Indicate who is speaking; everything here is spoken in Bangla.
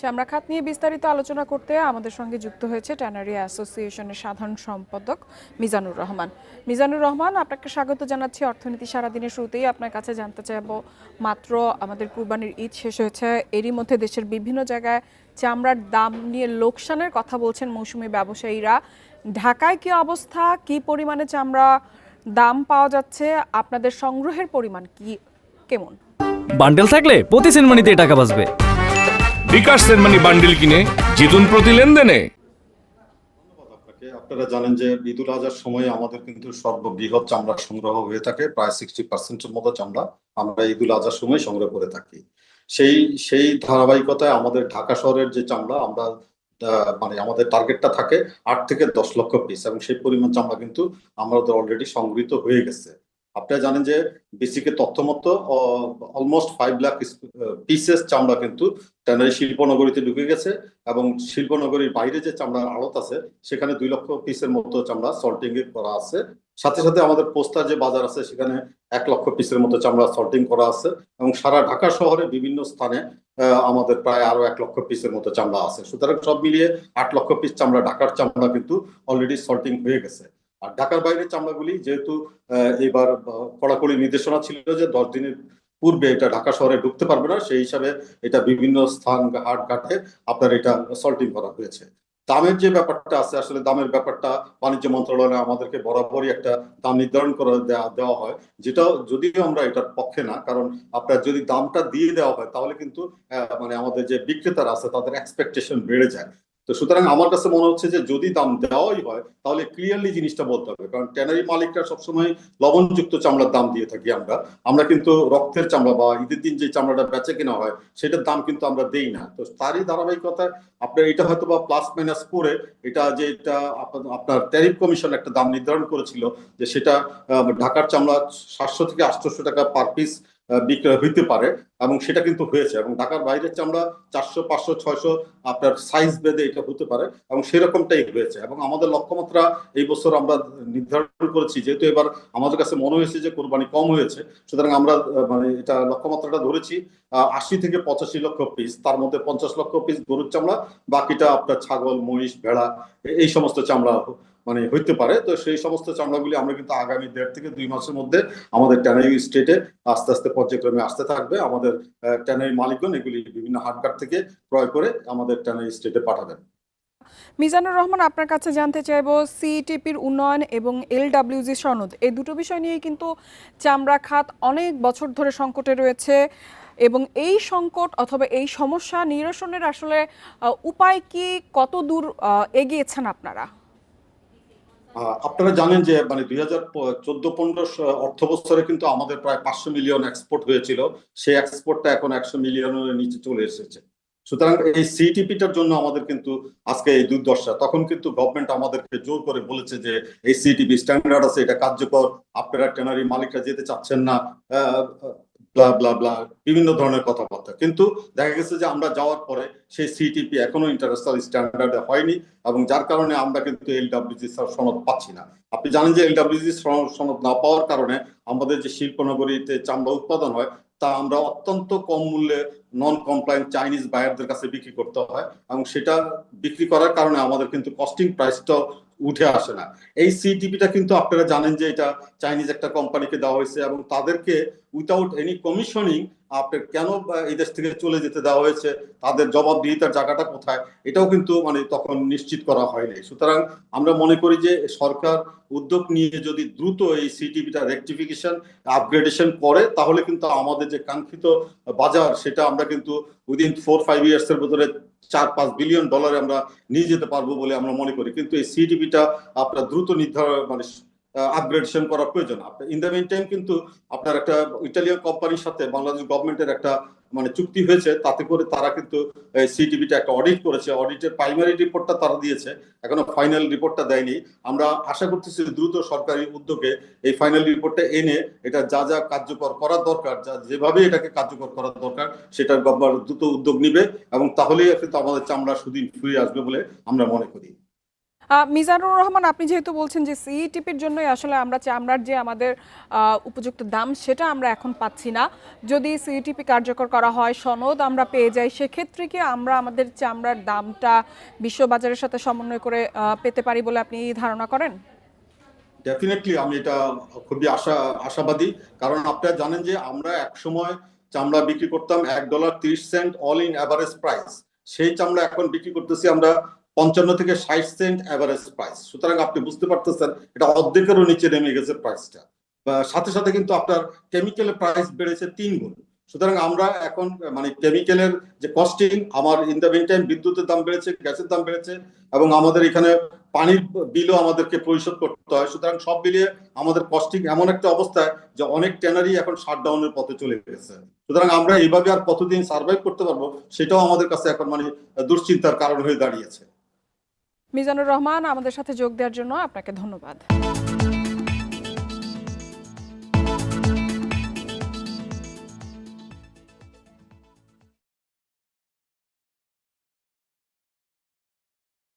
Speaker 1: চামড়া খাত নিয়ে বিস্তারিত আলোচনা করতে আমাদের সঙ্গে যুক্ত হয়েছে ট্যানারি অ্যাসোসিয়েশনের সাধারণ সম্পাদক মিজানুর রহমান। মিজানুর রহমান, আপনাকে স্বাগত জানাচ্ছি। অর্থনীতি সারাদিনের শুরুতেই আপনার কাছে জানতে চাইব, মাত্র আমাদের কুরবানির ঈদ শেষ হয়েছে, এরই মধ্যে দেশের বিভিন্ন জায়গায় চামড়ার দাম নিয়ে লোকসানের কথা বলছেন মৌসুমি ব্যবসায়ীরা। ঢাকায় কি অবস্থা? কি পরিমাণে চামড়া দাম পাওয়া যাচ্ছে? আপনাদের সংগ্রহের পরিমাণ কি? কেমন?
Speaker 2: বান্ডেল থাকলে প্রতি সেনমানিতে টাকা বাঁচবে।
Speaker 3: বিকাশ সেনমানি বান্ডিল কিনে জিতুন প্রতি লেনদেনে।
Speaker 4: আপনারা জানেন যে ঈদুল আজহার সময় আমাদের কিন্তু সর্ববৃহৎ চামড়া সংগ্রহ হয়ে থাকে। প্রায় সিক্সটি পার্সেন্টের মতো চামড়া আমরা ঈদুল আজহার সময় সংগ্রহ করে থাকি। সেই সেই ধারাবাহিকতায় আমাদের ঢাকা শহরের যে চামড়া আমরা মানে আমাদের টার্গেটটা থাকে আট থেকে দশ লক্ষ পিস এবং সেই পরিমাণ চামড়া কিন্তু আমাদের অলরেডি সংগৃহীত হয়ে গেছে। আপনারা জানেন যে বিসিকে তথ্য মতো অলমোস্ট ফাইভ লাখ পিসেস চামড়া কিন্তু ট্যানারি শিল্পনগরীতে ঢুকে গেছে এবং শিল্পনগরীর বাইরে যে চামড়ার আড়ত আছে, সেখানে দুই লক্ষ পিসের মতো চামড়া সল্টিং করা আছে। সাথে সাথে আমাদের পোস্তার যে বাজার আছে, সেখানে এক লক্ষ পিসের মতো চামড়া সল্টিং করা আছে এবং সারা ঢাকা শহরে বিভিন্ন স্থানে আমাদের প্রায় আরও এক লক্ষ পিসের মতো চামড়া আছে। সুতরাং সব মিলিয়ে আট লক্ষ পিস চামড়া ঢাকার চামড়া কিন্তু অলরেডি সল্টিং হয়ে গেছে। আর ঢাকার বাইরের চামড়াগুলি যেহেতু এবার কড়াকড়ি নির্দেশনা ছিল যে দশ দিনের পূর্বে এটা ঢাকা শহরে ঢুকতে পারবে না, সেই হিসাবে এটা বিভিন্ন স্থান হাট ঘাটে আপনার এটা সল্টিং করা হয়েছে। দামের যে ব্যাপারটা আছে, আসলে দামের ব্যাপারটা বাণিজ্য মন্ত্রণালয়ে আমাদেরকে বরাবরই একটা দাম নির্ধারণ করে দেওয়া দেওয়া হয়, যেটা যদিও আমরা এটার পক্ষে না, কারণ আপনার যদি দামটা দিয়ে দেওয়া হয়, তাহলে কিন্তু মানে আমাদের যে বিক্রেতারা আছে, তাদের এক্সপেকটেশন বেড়ে যায়। তো সুতরাং আমার কাছে মনে হচ্ছে যে যদি দাম দেওয়াই হয়, তাহলে ক্লিয়ারলি জিনিসটা বলতে হবে। কারণ ট্যানারি মালিকরা সবসময় লবণযুক্ত চামড়ার দাম দিয়ে থাকি আমরা। আমরা কিন্তু রক্তের চামড়া বা ঈদের দিন যে চামড়াটা বেচে কেনা হয়, সেটার দাম কিন্তু আমরা দেই না। তো তারই ধারাবাহিকতায় আপনার এটা হয়তো বা প্লাস মাইনাস করে এটা যে এটা আপনার- ট্যারিফ কমিশন একটা দাম নির্ধারণ করেছিল যে সেটা ঢাকার চামড়া সাতশো থেকে আটশোশো টাকা পার পিস বিক্রয় হইতে পারে এবং সেটা কিন্তু হয়েছে এবং ঢাকার বাইরের চামড়া চারশো, পাঁচশো, ছয়শো আপনার সাইজ বেঁধে এটা হতে পারে এবং সেরকমটাই হয়েছে এবং আমাদের লক্ষ্যমাত্রা এই বছর আমরা নির্ধারণ করেছি, যেহেতু এবার আমাদের কাছে মনে হয়েছে যে কোরবানি কম হয়েছে, সুতরাং আমরা মানে এটা লক্ষ্যমাত্রাটা ধরেছি আশি থেকে পঁচাশি লক্ষ পিস তার মধ্যে পঞ্চাশ লক্ষ পিস গরুর চামড়া বাকিটা আপনার ছাগল, মহিষ, ভেড়া, এই সমস্ত চামড়া মানে হইতে পারে। তো সেই সমস্ত চামড়াগুলি আমরা কিন্তু আগামী দেড় থেকে দুই মাসের মধ্যে আমাদের ট্যানারি স্টেটে আস্তে আস্তে পর্যায়ক্রমে আসতে থাকবে। আমাদের ট্যানারি মালিকগণ এগুলি বিভিন্ন হাটঘাট থেকে ক্রয় করে আমাদের ট্যানারি স্টেটে পাঠাবেন।
Speaker 1: মিজানুর রহমান, আপনার কাছে জানতে চাইব সিটিপির উন্নয়ন এবং এলডাব্লিউজি সনদ, এই দুটো বিষয় নিয়ে কিন্তু চামড়া খাত অনেক বছর ধরে সংকটে রয়েছে এবং এই সংকট অথবা এই সমস্যা নিরসনের আসলে উপায় কি? কত দূর এগিয়েছেন আপনারা?
Speaker 4: আপনারা জানেন যে মানে দুই হাজার চোদ্দ পনেরো অর্থ বছরে কিন্তু আমাদের প্রায় পাঁচশো মিলিয়ন এক্সপোর্ট হয়েছিল। সেই এক্সপোর্টটা এখন একশো মিলিয়নের নিচে চলে এসেছে। সুতরাং এই সিটিপিটার জন্য আমাদের কিন্তু আজকে এই দুর্দশা। তখন কিন্তু গভর্নমেন্ট আমাদেরকে জোর করে বলেছে যে, এই সিটিপি স্ট্যান্ডার্ড আছে, এটা কার্যকর। আপনারা ট্যানারি মালিকরা যেতে চাচ্ছেন না। ব্লা ব্লা ব্লা বিভিন্ন ধরনের কথাবার্তা। কিন্তু দেখা গেছে যে আমরা যাওয়ার পরে সেই সিটিপি এখনও ইন্টারন্যাশনাল স্ট্যান্ডার্ডে হয়নি এবং যার কারণে আমরা কিন্তু এলডাব্লিউজি সনদ পাচ্ছি না। আপনি জানেন যে এলডাব্লিউজি সনদ না পাওয়ার কারণে আমাদের যে শিল্পনগরীতে চামড়া উৎপাদন হয়, তা আমরা অত্যন্ত কম মূল্যে নন কমপ্লায়েন্ট চাইনিজ বায়ারদের কাছে বিক্রি করতে হয় এবং সেটা বিক্রি করার কারণে আমাদের কিন্তু কস্টিং প্রাইসটা উঠে আসে না। এই সিটিপিটা কিন্তু আপনারা জানেন যে এটা চাইনিজ একটা কোম্পানিকে দেওয়া হয়েছে এবং তাদেরকে উইথাউট এনি কমিশনিং আপনার কেন এই দেশ থেকে চলে যেতে দেওয়া হয়েছে, তাদের জবাবদিহিতার জায়গাটা কোথায়, এটাও কিন্তু মানে তখন নিশ্চিত করা হয়নি সুতরাং আমরা মনে করি যে সরকার উদ্যোগ নিয়ে যদি দ্রুত এই সিটিপিটা রেকটিফিকেশন আপগ্রেডেশন করে, তাহলে কিন্তু আমাদের যে কাঙ্ক্ষিত বাজার, সেটা আমরা কিন্তু উইদিন ফোর ফাইভ ইয়ার্স এর ভিতরে চার পাঁচ বিলিয়ন ডলারে আমরা নিয়ে যেতে পারব বলে আমরা মনে করি। কিন্তু এই সিডিপিটা আপনার দ্রুত নির্ধারণ মানে আপগ্রেডেশন করা প্রয়োজন। ইন দ্য মেন টাইম কিন্তু আপনার একটা ইটালিয়ান কোম্পানির সাথে বাংলাদেশ গভর্নমেন্টের একটা মানে চুক্তি হয়েছে, তাতে করে তারা কিন্তু সিটিভিটা একটা অডিট করেছে। অডিটের প্রাইমারি রিপোর্টটা তারা দিয়েছে, এখনও ফাইনাল রিপোর্টটা দেয়নি। আমরা আশা করতেছি দ্রুত সরকারি উদ্যোগে এই ফাইনাল রিপোর্টটা এনে এটা যা যা কার্যকর করার দরকার, যা যেভাবে এটাকে কার্যকর করার দরকার, সেটার গভর্নমেন্ট দ্রুত উদ্যোগ নিবে এবং তাহলেই কিন্তু আমাদের চামড়া সুদিন ফিরে আসবে বলে আমরা মনে করি।
Speaker 1: মিজানুর রহমান, আপনি যেহেতু বলছেন যে সিইটিপির জন্যই আসলে আমরা চামড়ার যে আমাদের উপযুক্ত দাম, সেটা আমরা এখন পাচ্ছি না। যদি সিইটিপি কার্যকর করা হয়, সনদ আমরা পেয়ে যাই, সেক্ষেত্রে কি আমরা আমাদের চামড়ার দামটা বিশ্ববাজারের সাথে সমন্বয় করে পেতে পারি বলে আপনি ধারণা করেন?
Speaker 4: ডেফিনেটলি আমি এটা খুবই আশা, আশাবাদী। কারণ আপনারা জানেন যে আমরা এক সময় চামড়া বিক্রি করতাম এক ডলার তিরিশ cent all in average price সেই চামড়া এখন বিক্রি করতেছি আমরা পঞ্চান্ন থেকে ষাট সেন্ট অ্যাভারেজ প্রাইস সুতরাং আপনি বুঝতে পারতেছেন, এটা অর্ধেকেরও নিচে নেমে গেছে প্রাইসটা সাথে সাথে কিন্তু আপনার কেমিক্যালের প্রাইস বেড়েছে তিন গুণ। সুতরাং আমরা এখন মানে কেমিক্যালের যে কস্টিং আমার ইন দ্য টাইম বিদ্যুতের দাম বেড়েছে, গ্যাসের দাম বেড়েছে, এবং আমাদের এখানে পানির বিলও আমাদেরকে পরিশোধ করতে হয়। সুতরাং সব মিলিয়ে আমাদের কস্টিং এমন একটা অবস্থায় যে অনেক ট্যানারি এখন শাটডাউনের পথে চলে গেছে। সুতরাং আমরা এইভাবে আর কতদিন সার্ভাইভ করতে পারব, সেটাও আমাদের কাছে এখন মানে দুশ্চিন্তার কারণ হয়ে দাঁড়িয়েছে।
Speaker 1: মিজানুর রহমান আমাদের সাথে যোগ দেওয়ার জন্য আপনাকে ধন্যবাদ।